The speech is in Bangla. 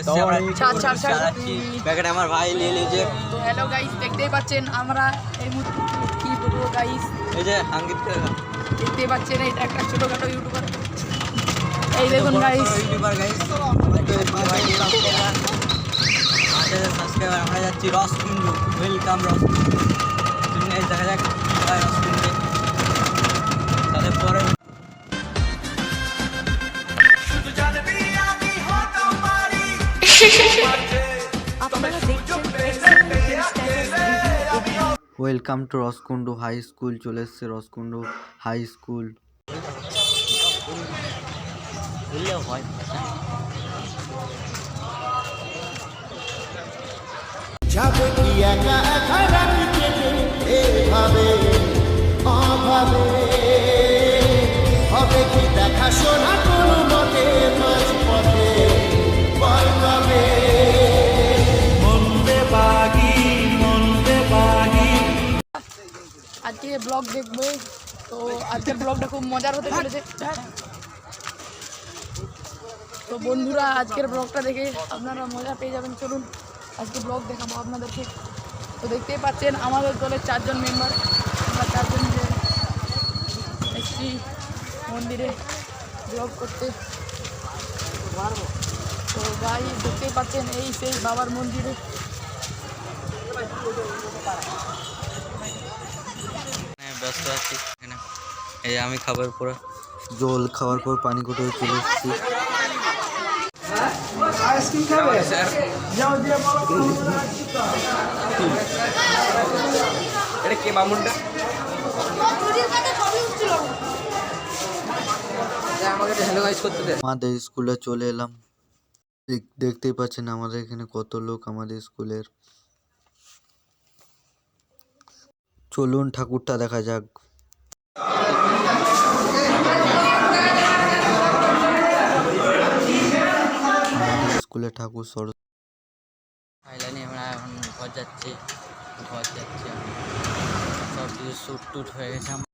এসেছি আমরা ছাড়, ছাড়, ছাড়। চালাচ্ছি প্যাকেট আমার ভাই নিয়ে নিয়েছে তো হ্যালো গাইস দেখতেই পাচ্ছেন আমরা এই মুহূর্তে কি বলব গাইস এই যে দেখতেই পাচ্ছেন এটা একটা ছোটোখাটো ইউটিউবার এই দেখুন গাইস ইউটিউবার গাইস সাবস্ক্রাইবার আমরা যাচ্ছি রসকুন্ডু ওয়েলকাম গাইস দেখা যাক রসকুন্ডে welcome to Rosokundu high school চলে এসছে রসকুন্ডু হাই স্কুল। যাবে কি একা একা আজকে ব্লগ দেখবে, তো আজকের ব্লগটা খুব মজার হতে চলেছে। তো বন্ধুরা, আজকের ব্লগটা দেখে আপনারা মজা পেয়ে যাবেন। চলুন, আজকে ব্লগ দেখাবো আপনাদেরকে। তো দেখতেই পাচ্ছেন, আমাদের দলের চারজন মেম্বার আমরা চারজন যে এসছি মন্দিরে ব্লগ করতে। তো ভাই দেখতেই পাচ্ছেন, এই সেই বাবার মন্দিরে। ব্যস্ত আছি এখানে। এই আমি খাবার পর জল খাওয়ার পর পানি কোটে চলে এসেছি। এটা কে মামুনটা আমাদের স্কুলে চলে এলাম। দেখ- দেখতেই পাচ্ছেন আমাদের এখানে কত লোক আমাদের স্কুলের। চলুন ঠাকুরটা দেখা যাক স্কুলে ঠাকুর সরস্বতী ফাইনালি আমরা এখন ঘর যাচ্ছি ঘর যাচ্ছি সব কিছু শ্যুট টুট হয়ে গেছে।